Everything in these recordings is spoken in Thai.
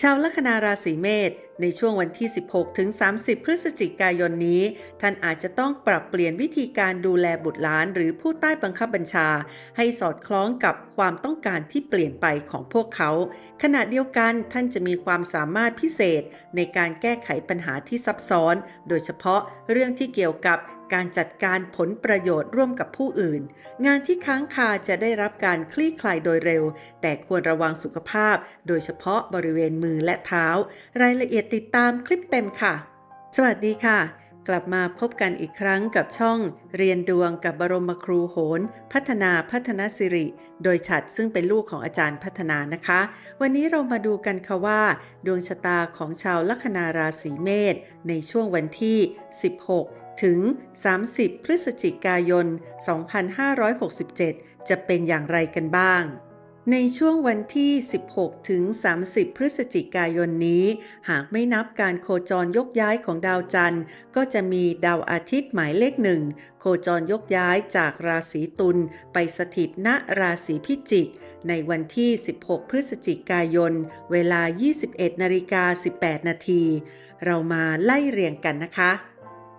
ชาวลัคนาราศีเมษในช่วงวันที่ 16 ถึง 30 พฤศจิกายนนี้ ท่านอาจจะต้องปรับเปลี่ยนวิธีการดูแลบุตรหลานหรือผู้ใต้บังคับบัญชา ให้สอดคล้องกับความต้องการที่เปลี่ยนไปของพวกเขา ขณะเดียวกันท่านจะมีความสามารถพิเศษในการแก้ไขปัญหาที่ซับซ้อน โดยเฉพาะเรื่องที่เกี่ยวกับ การจัดการผลประโยชน์ร่วมกับผู้อื่น งานที่ค้างคาจะได้รับการคลี่คลายโดยเร็ว แต่ควรระวังสุขภาพ โดยเฉพาะบริเวณมือและเท้า รายละเอียดติดตามคลิปเต็มค่ะ สวัสดีค่ะ กลับมาพบกันอีกครั้งกับช่อง เรียนดวงกับบรมครูโหน พัฒนาพัฒนสิริ โดยฉัดซึ่งเป็นลูกของอาจารย์พัฒนานะคะ วันนี้เรามาดูกันค่ะว่า ดวงชะตาของชาวลัคนาราศีเมษในช่วงวันที่ 16 ถึง 30 พฤศจิกายน 2567 จะเป็นอย่างไรกันบ้าง ในช่วงวันที่ 16 ถึง 30 พฤศจิกายนนี้ หากไม่นับการโคจรยกย้ายของดาวจันทร์ ก็จะมีดาวอาทิตย์หมายเลขหนึ่ง โคจรยกย้ายจากราศีตุลไปสถิตณราศีพิจิกในวันที่ 16 พฤศจิกายน เวลา 21นาฬิกา18 นาที เรามาไล่เรียงกันนะคะ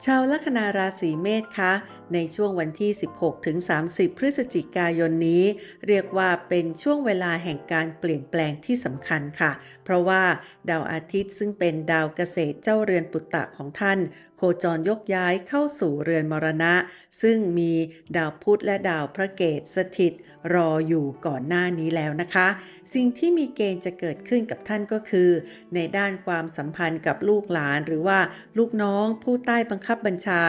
ชาวลัคนาราศีเมษคะ ในช่วงวันที่ 16 ถึง 30 พฤศจิกายนนี้ เรียกว่าเป็นช่วงเวลาแห่งการเปลี่ยนแปลงที่สำคัญค่ะ เพราะว่าดาวอาทิตย์ซึ่งเป็นดาวเกษตรเจ้าเรือนปุตตะของท่าน โคจรยกย้ายเข้าสู่เรือนมรณะ ซึ่งมีดาวพุธและดาวพระเกตสถิต รออยู่ก่อนหน้านี้แล้วนะคะ สิ่งที่มีเกณฑ์จะเกิดขึ้นกับท่านก็คือ ในด้านความสัมพันธ์กับลูกหลานหรือว่าลูกน้องผู้ใต้บังคับบัญชา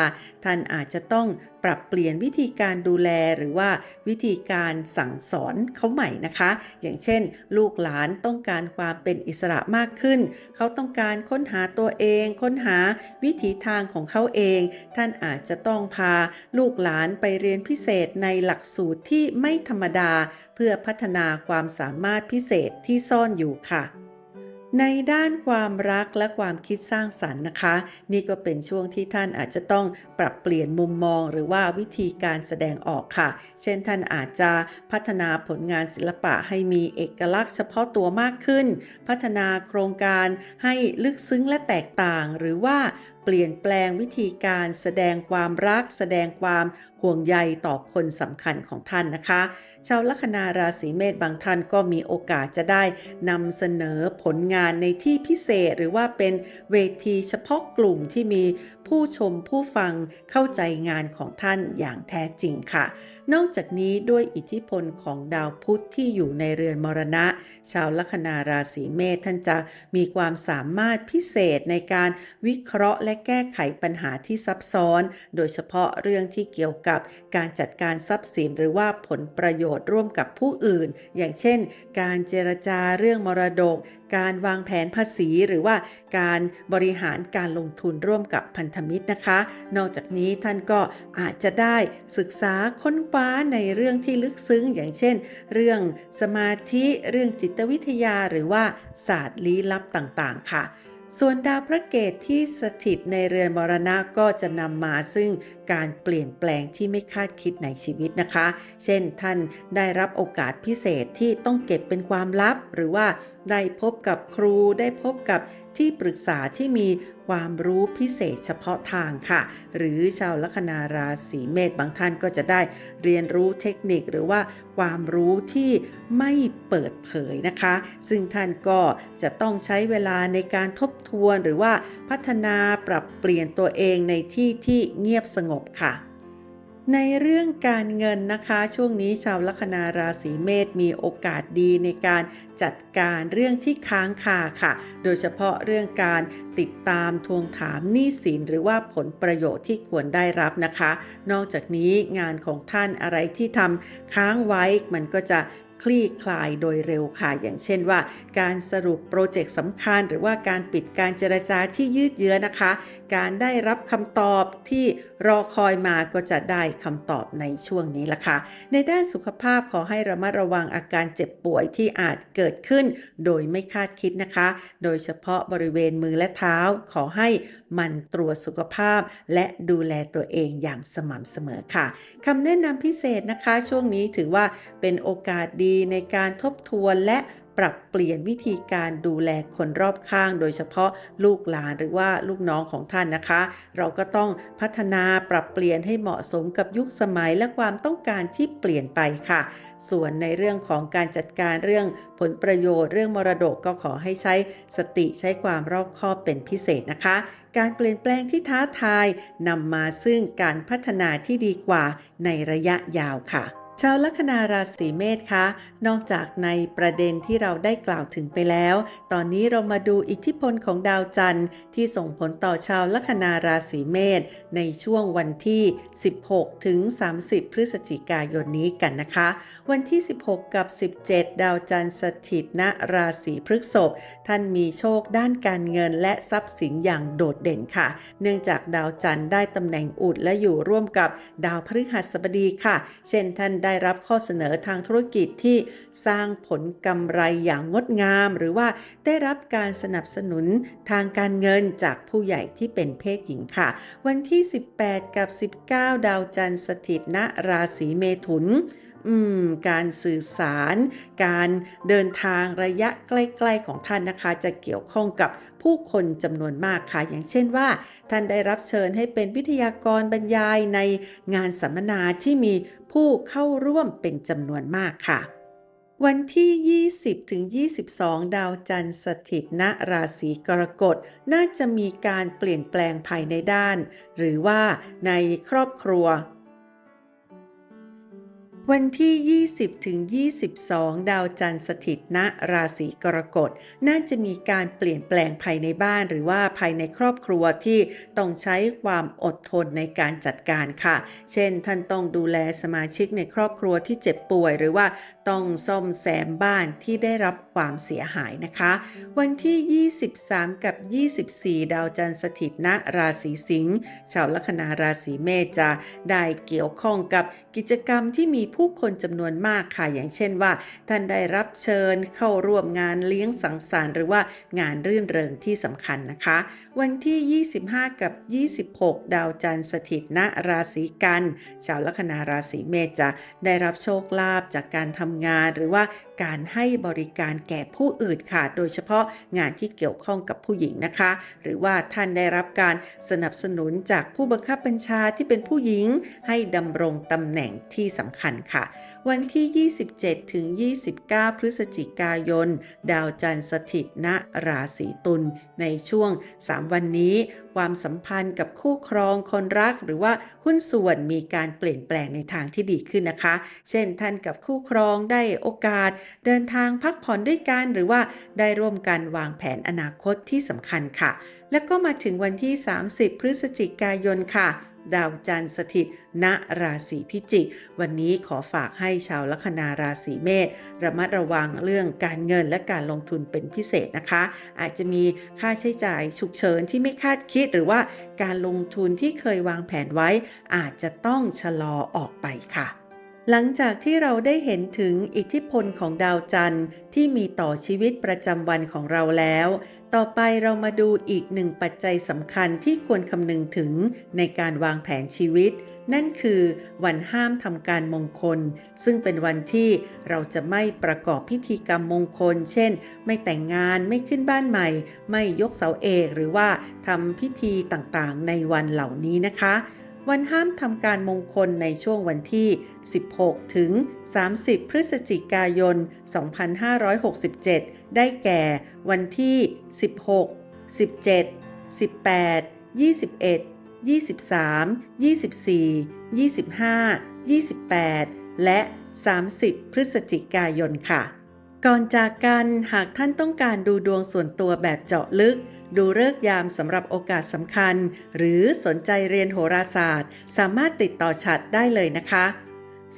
ท่านอาจจะต้องปรับเปลี่ยนวิธีการดูแลหรือว่าวิธีการสั่งสอนเขาใหม่นะคะ อย่างเช่น ลูกหลานต้องการความเป็นอิสระมากขึ้น เขาต้องการค้นหาตัวเอง ค้นหาวิถีทางของเขาเอง ท่านอาจจะต้องพาลูกหลานไปเรียนพิเศษในหลักสูตรที่ไม่ธรรมดา เพื่อพัฒนาความสามารถพิเศษที่ซ่อนอยู่ค่ะ ในด้านความรักและความคิดสร้างสรรค์นะคะ นี่ก็เป็นช่วงที่ท่านอาจจะต้องปรับเปลี่ยนมุมมอง หรือว่าวิธีการแสดงออกค่ะ เช่นท่านอาจจะพัฒนาผลงานศิลปะให้มีเอกลักษณ์เฉพาะตัวมากขึ้น พัฒนาโครงการให้ลึกซึ้งและแตกต่าง หรือว่า เปลี่ยนแปลงวิธีการแสดงความรัก แสดงความห่วงใยต่อคนสำคัญของท่านนะคะ ชาวลัคนาราศีเมษบางท่านก็มีโอกาสจะได้นำเสนอผลงานในที่พิเศษ หรือว่าเป็นเวทีเฉพาะกลุ่มที่มีผู้ชมผู้ฟังเข้าใจงานของท่านอย่างแท้จริงค่ะ นอกจากนี้ด้วยอิทธิพลของดาวพุธที่อยู่ในเรือนมรณะ ชาวลัคนาราศีเมษท่านจะมีความสามารถพิเศษในการวิเคราะห์และแก้ไขปัญหาที่ซับซ้อน โดยเฉพาะเรื่องที่เกี่ยวกับการจัดการทรัพย์สินหรือว่าผลประโยชน์ร่วมกับผู้อื่น อย่างเช่น การเจรจาเรื่องมรดก การวางแผนภาษีหรือว่าการบริหารการลงทุนร่วมกับพันธมิตรนะคะ นอกจากนี้ท่านก็อาจจะได้ศึกษาค้นคว้าในเรื่องที่ลึกซึ้ง อย่างเช่น เรื่องสมาธิ เรื่องจิตวิทยาหรือว่าศาสตร์ลี้ลับต่างๆ ค่ะ ส่วนดาวพระเกตที่สถิตในเรือนมรณะก็จะนำมาซึ่งการเปลี่ยนแปลงที่ไม่คาดคิดในชีวิตนะคะ เช่นท่านได้รับโอกาสพิเศษที่ต้องเก็บเป็นความลับ หรือว่าได้พบกับครูได้พบกับ ที่ปรึกษาที่มีความรู้พิเศษเฉพาะทางค่ะ หรือชาวลัคนาราศีเมษบางท่านก็จะได้เรียนรู้เทคนิคหรือว่าความรู้ที่ไม่เปิดเผยนะคะ ซึ่งท่านก็จะต้องใช้เวลาในการทบทวนหรือว่าพัฒนาปรับเปลี่ยนตัวเองในที่ที่เงียบสงบค่ะ ในเรื่องการเงินนะคะ ช่วงนี้ชาวลัคนาราศีเมษมีโอกาสดีในการจัดการเรื่องที่ค้างคาค่ะ โดยเฉพาะเรื่องการติดตามทวงถามหนี้สินหรือว่าผลประโยชน์ที่ควรได้รับนะคะ นอกจากนี้งานของท่านอะไรที่ทำค้างไว้มันก็จะ คลี่คลายโดยเร็วค่ะ อย่างเช่นว่า การสรุปโปรเจกต์สำคัญ หรือว่าการปิดการเจรจาที่ยืดเยื้อนะคะ การได้รับคำตอบที่รอคอยมาก็จะได้คำตอบในช่วงนี้ละค่ะ ในด้านสุขภาพขอให้ระมัดระวังอาการเจ็บป่วยที่อาจเกิดขึ้น โดยไม่คาดคิดนะคะ โดยเฉพาะบริเวณมือและเท้าขอให้มันตรวจสุขภาพ และดูแลตัวเองอย่างสม่ำเสมอค่ะคำแนะนำพิเศษนะคะ ช่วงนี้ถือว่าเป็นโอกาสดีในการทบทวนและปรับเปลี่ยนวิธีการดูแลคนรอบข้าง โดยเฉพาะลูกหลานหรือว่าลูกน้องของท่านนะคะ เราก็ต้องพัฒนาปรับเปลี่ยนให้เหมาะสมกับยุคสมัยและความต้องการที่เปลี่ยนไปค่ะ ส่วนในเรื่องของการจัดการเรื่องผลประโยชน์ เรื่องมรดกก็ขอให้ใช้สติใช้ความรอบคอบเป็นพิเศษนะคะ การเปลี่ยนแปลงที่ท้าทายนำมาซึ่งการพัฒนาที่ดีกว่าในระยะยาวค่ะ ชาวลัคนาราศีเมษคะ นอกจากในประเด็นที่เราได้กล่าวถึงไปแล้ว ตอนนี้เรามาดูอิทธิพลของดาวจันทร์ที่ส่งผลต่อชาวลัคนาราศีเมษในช่วงวันที่ 16 ถึง 30 พฤศจิกายนนี้กันนะคะ วันที่ 16 กับ 17 ดาวจันทร์สถิตณราศีพฤษภท่านมีโชคด้านการเงินและทรัพย์สินอย่างโดดเด่นค่ะ เนื่องจากดาวจันทร์ได้ตำแหน่งอุดและอยู่ร่วมกับดาวพฤหัสบดีค่ะ เช่นท่านได้รับข้อเสนอทางธุรกิจที่สร้างผลกำไรอย่างงดงาม หรือว่าได้รับการสนับสนุนทางการเงินจากผู้ใหญ่ที่เป็นเพศหญิงค่ะ วันที่ 18 กับ 19 ดาวจันทร์สถิตณราศีเมถุนอืมการสื่อสาร การเดินทางระยะใกล้ ๆ ของท่านนะคะ จะเกี่ยวข้องกับ ผู้คนจำนวนมากค่ะ อย่างเช่นว่า ท่านได้รับเชิญให้เป็นวิทยากรบรรยายในงานสัมมนาที่มีผู้เข้าร่วมเป็นจำนวนมากค่ะวันที่ 20 ถึง 22 ดาวจันทร์สถิตณราศีกรกฎ น่าจะมีการเปลี่ยนแปลงภายในด้าน หรือว่าในครอบครัว วันที่ 20 ถึง 22 ดาวจันทร์สถิตณราศีกรกฎ น่าจะมีการเปลี่ยนแปลงภายในบ้านหรือว่าภายในครอบครัวที่ต้องใช้ความอดทนในการจัดการค่ะ เช่น ท่านต้องดูแลสมาชิกในครอบครัวที่เจ็บป่วย หรือว่าต้องซ่อมแซมบ้านที่ได้รับความเสียหายนะคะ วันที่ 23 กับ 24 ดาวจันทร์สถิตณราศีสิงห์ชาวลัคนาราศีเมษจะได้เกี่ยวข้องกับกิจกรรมที่มีผู้คนจำนวนมากค่ะ อย่างเช่นว่า ท่านได้รับเชิญเข้าร่วมงานเลี้ยงสังสรรค์หรือว่างานรื่นเริงที่สำคัญนะคะ วันที่ 25 กับ 26 ดาวจันทร์สถิตณราศีกัน ชาวลัคนาราศีเมษจะได้รับโชคลาภจากการทำงาน หรือว่าการให้บริการแก่ผู้อื่นค่ะ โดยเฉพาะงานที่เกี่ยวข้องกับผู้หญิงนะคะ หรือว่าท่านได้รับการสนับสนุนจากผู้บังคับบัญชาที่เป็นผู้หญิง ให้ดำรงตำแหน่งที่สำคัญค่ะ วันที่ 27 ถึง 29 พฤศจิกายน ดาวจันทร์สถิตณราศีตุลในช่วง 3 วันนี้ ความสัมพันธ์กับคู่ครองคนรักหรือว่าหุ้นส่วนมีการเปลี่ยนแปลงในทางที่ดีขึ้นนะคะ เช่นท่านกับคู่ครองได้โอกาสเดินทางพักผ่อนด้วยกัน หรือว่าได้ร่วมกันวางแผนอนาคตที่สำคัญค่ะ แล้วก็มาถึงวันที่ 30 พฤศจิกายนค่ะดาวจันทร์สถิตณราศีพิจิก วันนี้ขอฝากให้ชาวลัคนาราศีเมษระมัดระวังเรื่องการเงินและการลงทุนเป็นพิเศษนะคะ อาจจะมีค่าใช้จ่ายฉุกเฉินที่ไม่คาดคิดหรือว่าการลงทุนที่เคยวางแผนไว้ อาจจะต้องชะลอออกไปค่ะ หลังจากที่เราได้เห็นถึงอิทธิพลของดาวจันทร์ที่มีต่อชีวิตประจำวันของเราแล้ว ต่อไปเรามาดูอีกหนึ่งปัจจัยสำคัญที่ควรคำนึงถึงในการวางแผนชีวิต นั่นคือวันห้ามทำการมงคล ซึ่งเป็นวันที่เราจะไม่ประกอบพิธีกรรมมงคล เช่น ไม่แต่งงานไม่ขึ้นบ้านใหม่ ไม่ยกเสาเอกหรือว่าทำพิธีต่างๆ ในวันเหล่านี้นะคะ วันห้ามทำการมงคลในช่วงวันที่ 16 ถึง 30 พฤศจิกายน 2567 ได้แก่วันที่ 16 17 18 21 23 24 25 28 และ 30 พฤศจิกายนค่ะ ก่อนจากกันหากท่านต้องการดูดวงส่วนตัวแบบเจาะลึก ดูเลิกยามสำหรับโอกาสสำคัญ หรือสนใจเรียนโหราศาสตร์ สามารถติดต่อฉัดได้เลยนะคะ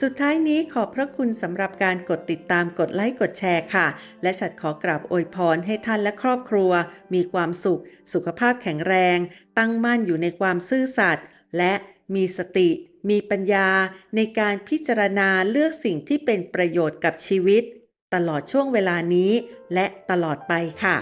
สุดท้ายนี้ขอบพระคุณสำหรับการกดติดตามกดไลค์กดแชร์ค่ะ และฉัดขอกราบอวยพรให้ท่านและครอบครัว มีความสุข สุขภาพแข็งแรง ตั้งมั่นอยู่ในความซื่อสัตย์และมีสติ มีปัญญา ในการพิจารณาเลือกสิ่งที่เป็นประโยชน์กับชีวิต ตลอดช่วงเวลานี้ และตลอดไปค่ะ